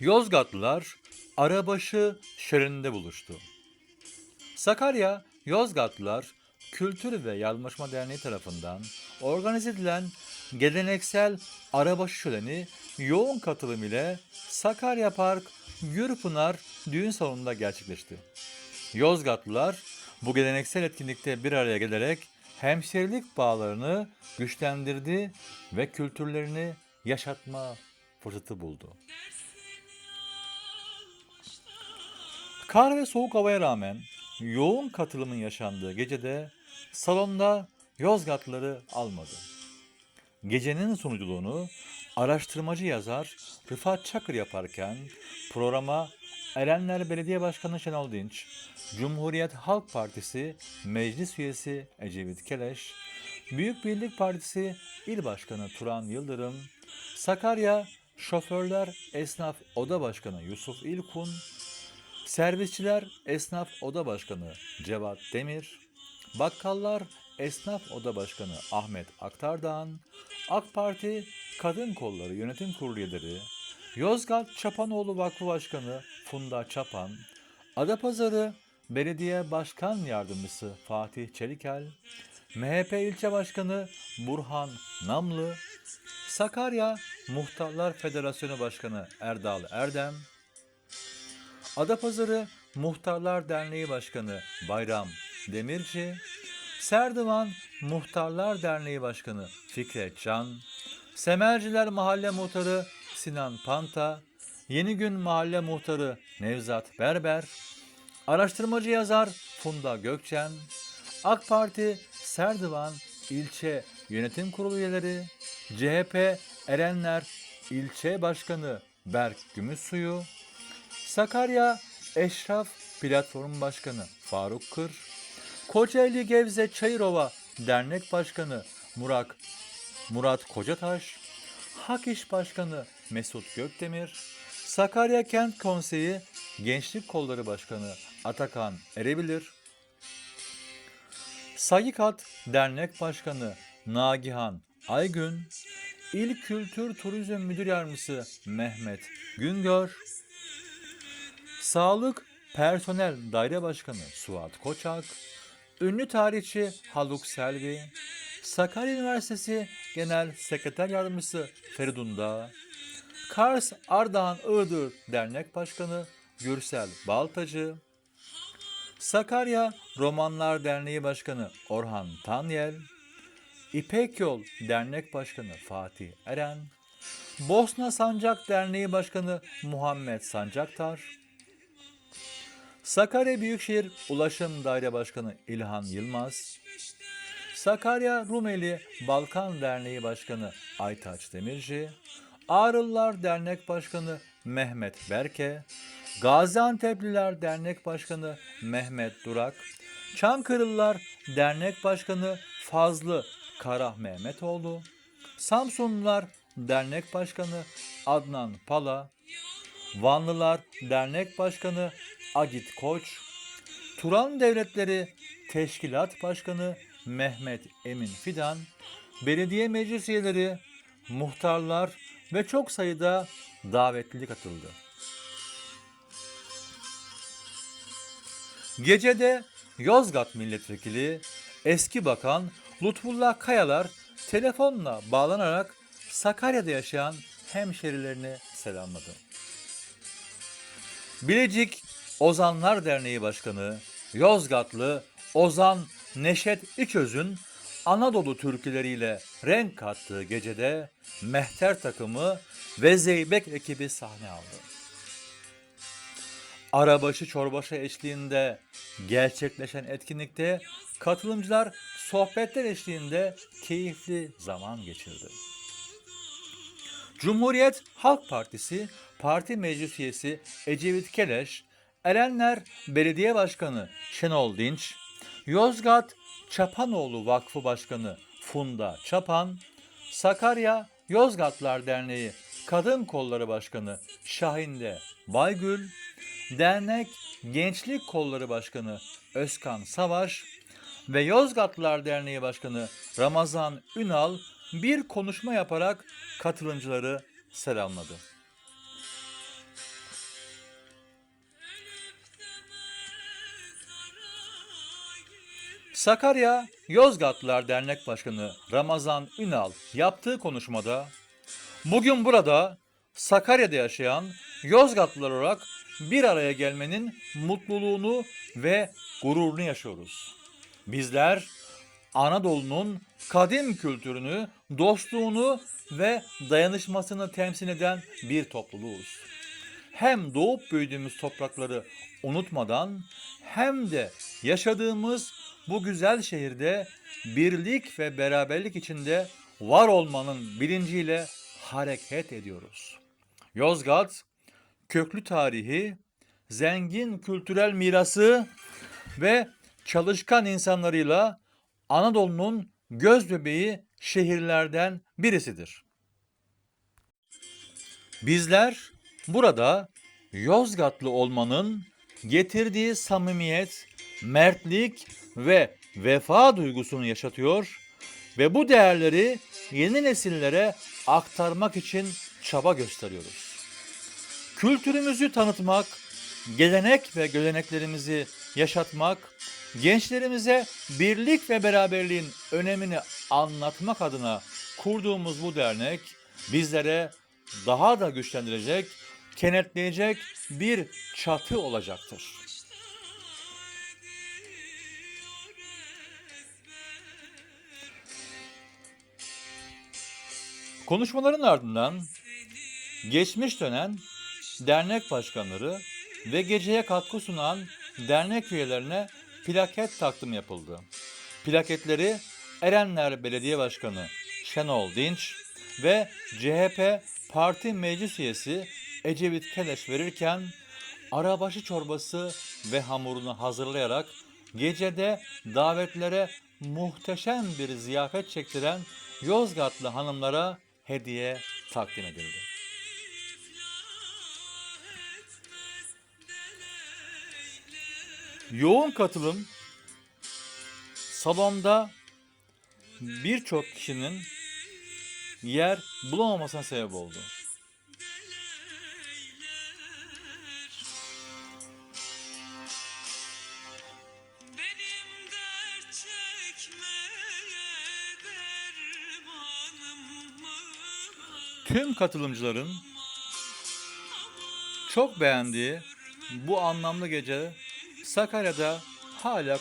Yozgatlılar Arabaşı şehrinde buluştu. Sakarya Yozgatlılar Kültür ve Yardımlaşma Derneği tarafından organize edilen geleneksel Arabaşı şöleni yoğun katılım ile Sakarya Park Gürpınar düğün salonunda gerçekleşti. Yozgatlılar bu geleneksel etkinlikte bir araya gelerek hemşerilik bağlarını güçlendirdi ve kültürlerini yaşatma fırsatı buldu. Kar ve soğuk havaya rağmen yoğun katılımın yaşandığı gecede salonda Yozgatlıları almadı. Gecenin sunuculuğunu araştırmacı yazar Rıfat Çakır yaparken programa Erenler Belediye Başkanı Şenol Dinç, Cumhuriyet Halk Partisi Meclis Üyesi Ecevit Keleş, Büyük Birlik Partisi İl Başkanı Turan Yıldırım, Sakarya Şoförler Esnaf Oda Başkanı Yusuf İlkun, Servisçiler Esnaf Oda Başkanı Cevat Demir, Bakkallar Esnaf Oda Başkanı Ahmet Aktardağan, AK Parti Kadın Kolları Yönetim Kurulu üyeleri, Yozgat Çapanoğlu Vakfı Başkanı Funda Çapan, Adapazarı Belediye Başkan Yardımcısı Fatih Çelikel, MHP İlçe Başkanı Burhan Namlı, Sakarya Muhtarlar Federasyonu Başkanı Erdal Erdem, Adapazarı Muhtarlar Derneği Başkanı Bayram Demirci, Serdivan Muhtarlar Derneği Başkanı Fikret Can, Semerciler Mahalle Muhtarı Sinan Panta, Yenigün Mahalle Muhtarı Nevzat Berber, araştırmacı yazar Funda Gökçen, AK Parti Serdivan İlçe Yönetim Kurulu üyeleri, CHP Erenler İlçe Başkanı Berk Gümüşsuyu, Sakarya Eşraf Platform Başkanı Faruk Kır, Kocaeli Gevze Çayırova Dernek Başkanı Murat Murat Kocataş, Hak İş Başkanı Mesut Gökdemir, Sakarya Kent Konseyi Gençlik Kolları Başkanı Atakan Erebilir, Sayikat Dernek Başkanı Nagihan Aygün, İl Kültür Turizm Müdür Yardımcısı Mehmet Güngör, Sağlık Personel Daire Başkanı Suat Koçak, ünlü tarihçi Haluk Selvi, Sakarya Üniversitesi Genel Sekreter Yardımcısı Feridun Dağ, Kars Ardahan Iğdır Dernek Başkanı Gürsel Baltacı, Sakarya Romanlar Derneği Başkanı Orhan Tanyel, İpek Yol Dernek Başkanı Fatih Eren, Bosna Sancak Derneği Başkanı Muhammed Sancaktar, Sakarya Büyükşehir Ulaşım Daire Başkanı İlhan Yılmaz, Sakarya Rumeli Balkan Derneği Başkanı Aytaç Demirci, Ağrılılar Dernek Başkanı Mehmet Berke, Gaziantep'liler Dernek Başkanı Mehmet Durak, Çankırılılar Dernek Başkanı Fazlı Karah Mehmetoğlu, Samsunlular Dernek Başkanı Adnan Pala, Vanlılar Dernek Başkanı Agit Koç, Turan Devletleri Teşkilat Başkanı Mehmet Emin Fidan, belediye meclis üyeleri, muhtarlar ve çok sayıda davetli katıldı. Gecede Yozgat Milletvekili eski bakan Lütfullah Kayalar telefonla bağlanarak Sakarya'da yaşayan hemşerilerini selamladı. Bilecik Ozanlar Derneği Başkanı Yozgatlı Ozan Neşet İçöz'ün Anadolu türküleriyle renk kattığı gecede Mehter takımı ve Zeybek ekibi sahne aldı. Arabaşı çorbaşı eşliğinde gerçekleşen etkinlikte katılımcılar sohbetler eşliğinde keyifli zaman geçirdi. Cumhuriyet Halk Partisi Parti Meclis Üyesi Ecevit Keleş, Erenler Belediye Başkanı Şenol Dinç, Yozgat Çapanoğlu Vakfı Başkanı Funda Çapan, Sakarya Yozgatlar Derneği Kadın Kolları Başkanı Şahinde Baygül, Dernek Gençlik Kolları Başkanı Özkan Savaş ve Yozgatlılar Derneği Başkanı Ramazan Ünal bir konuşma yaparak katılımcıları selamladı. Sakarya Yozgatlılar Dernek Başkanı Ramazan Ünal yaptığı konuşmada bugün burada Sakarya'da yaşayan Yozgatlılar olarak bir araya gelmenin mutluluğunu ve gururunu yaşıyoruz. Bizler Anadolu'nun kadim kültürünü, dostluğunu ve dayanışmasını temsil eden bir topluluğuz. Hem doğup büyüdüğümüz toprakları unutmadan hem de yaşadığımız bu güzel şehirde birlik ve beraberlik içinde var olmanın bilinciyle hareket ediyoruz. Yozgat, köklü tarihi, zengin kültürel mirası ve çalışkan insanlarıyla Anadolu'nun göz bebeği şehirlerden birisidir. Bizler burada Yozgatlı olmanın getirdiği samimiyet, mertlik ve vefa duygusunu yaşatıyor ve bu değerleri yeni nesillere aktarmak için çaba gösteriyoruz. Kültürümüzü tanıtmak, gelenek ve göreneklerimizi yaşatmak, gençlerimize birlik ve beraberliğin önemini anlatmak adına kurduğumuz bu dernek bizlere daha da güçlendirecek, kenetleyecek bir çatı olacaktır. Konuşmaların ardından geçmiş dönen dernek başkanları ve geceye katkı sunan dernek üyelerine plaket takdim yapıldı. Plaketleri Erenler Belediye Başkanı Şenol Dinç ve CHP Parti Meclis Üyesi Ecevit Keleş verirken arabaşı çorbası ve hamurunu hazırlayarak gecede davetlere muhteşem bir ziyafet çektiren Yozgatlı hanımlara hediye takdim edildi. Yoğun katılım salonda birçok kişinin yer bulamamasına sebep oldu. Tüm katılımcıların çok beğendiği bu anlamlı gece Sakarya'da hala